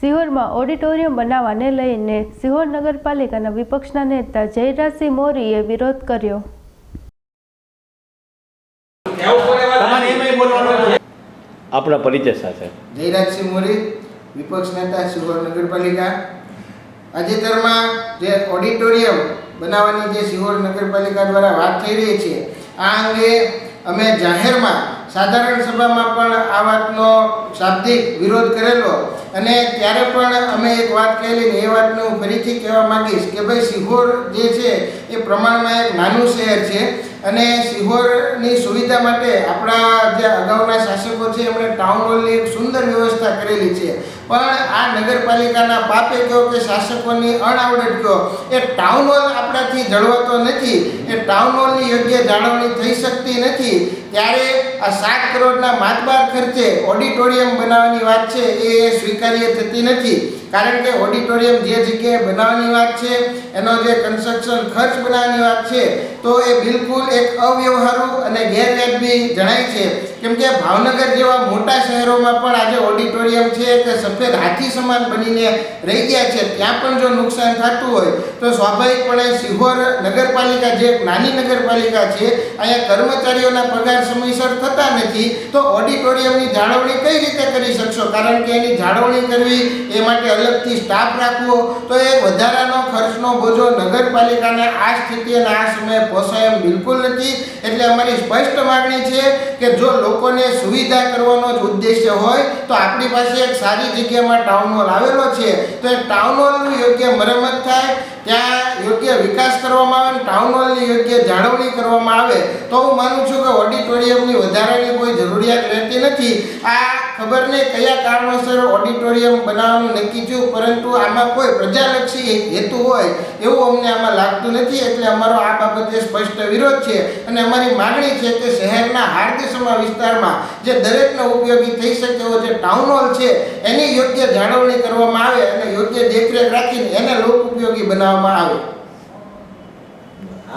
સિહોરમાં auditorium બનાવવાને લઈને સિહોર નગરપાલિકાના વિપક્ષના નેતા જયરાજસિંહ મોરીએ વિરોધ કર્યો. આપણા પરિચય સાથે. જયરાજસિંહ મોરી વિપક્ષ નેતા સિહોર નગરપાલિકા. તાજેતરમાં જે ઓડિટોરિયમ બનાવવાની જે સિહોર નગરપાલિકા દ્વારા વાત થઈ રહી છે આ અંગે અમે જાહેરમાં સાધારણ સભામાં પણ આ વાતનો શાબ્દિક વિરોધ કરેલો. અને ત્યારે પણ અમે એક વાત કહેલી ને એ વાતને હું ફરીથી કહેવા માંગીશ કે ભાઈ સિહોર જે છે એ પ્રમાણમાં એક નાનું શહેર છે. અને સિહોરની સુવિધા માટે આપણા જે અગાઉના શાસકો છે, એમણે ટાઉન હોલની એક સુંદર વ્યવસ્થા કરેલી છે. પણ આ નગરપાલિકાના પાપે કહો કે શાસકોની અણાવડત કહો એ ટાઉન હોલ આપણાથી જળવાતો નથી. એ ટાઉન હોલની યોગ્ય જાળવણી થઈ શકતી નથી. ત્યારે આ સાત કરોડના માતબાર ખર્ચે ઓડિટોરિયમ બનાવવાની વાત છે, એ સ્વીકાર્ય થતી નથી. કારણ કે ઓડિટોરિયમ જે જગ્યાએ બનાવવાની વાત છે, એનો જે કન્સ્ટ્રક્શન ખર્ચ બનાવવાની વાત છે, તો એ બિલકુલ એક અવ્યવહારુ અને ગેરવ્યાજબી જણાય છે. કેમ કે ભાવનગર જેવા મોટા શહેરોમાં પણ આજે ઓડિટોરિયમ છે કે સફેદ હાથી સમાન બનીને રહી ગયા છે. ત્યાં પણ જો નુકસાન થતું હોય, તો સ્વાભાવિકપણે સિહોર નગરપાલિકા જે નાની નગરપાલિકા છે, અહીંયા કર્મચારીઓના પગાર સમયસર થતા નથી, તો ઓડિટોરિયમની જાળવણી કઈ રીતે કરી શકશો? કારણ કે એની જાળવણી કરવી એ માટે અલગથી સ્ટાફ રાખવો, તો એ વધારાનો ખર્ચનો બોજો નગરપાલિકાને આ સ્થિતિ અને આ સમયે પોસાય એમ બિલકુલ નથી. એટલે અમારી સ્પષ્ટ માગણી છે કે જો લોકોને સુવિધા કરવાનો જ ઉદ્દેશ્ય હોય, તો આપણી પાસે એક સારી જગ્યામાં ટાઉન હોલ આવેલો છે. તો એ ટાઉન હોલનું યોગ્ય મરમત થાય, ત્યાં યોગ્ય વિકાસ કરવામાં આવે અને ટાઉન હોલની યોગ્ય જાળવણી કરવામાં આવે, તો હું માનું છું કે ઓડિટોરિયમની વધારાની કોઈ જરૂરિયાત રહેતી નથી. આ ખબર નહીં કયા કારણોસર ઓડિટોરિયમ બનાવવાનું નક્કી થયું, પરંતુ આમાં કોઈ પ્રજાલક્ષી હેતુ હોય એવું અમને આમાં લાગતું નથી, એટલે અમારો આ બાબતે સ્પષ્ટ વિરોધ છે. અને અમારી માગણી છે કે શહેરના હાર્દસમા વિસ્તારમાં જે દરેકને ઉપયોગી થઈ શકે એવો જે ટાઉન હોલ છે, એની યોગ્ય જાળવણી કરવામાં આવે અને યોગ્ય દેખરેખ રાખીને એને લોક ઉપયોગી બનાવવામાં આવે.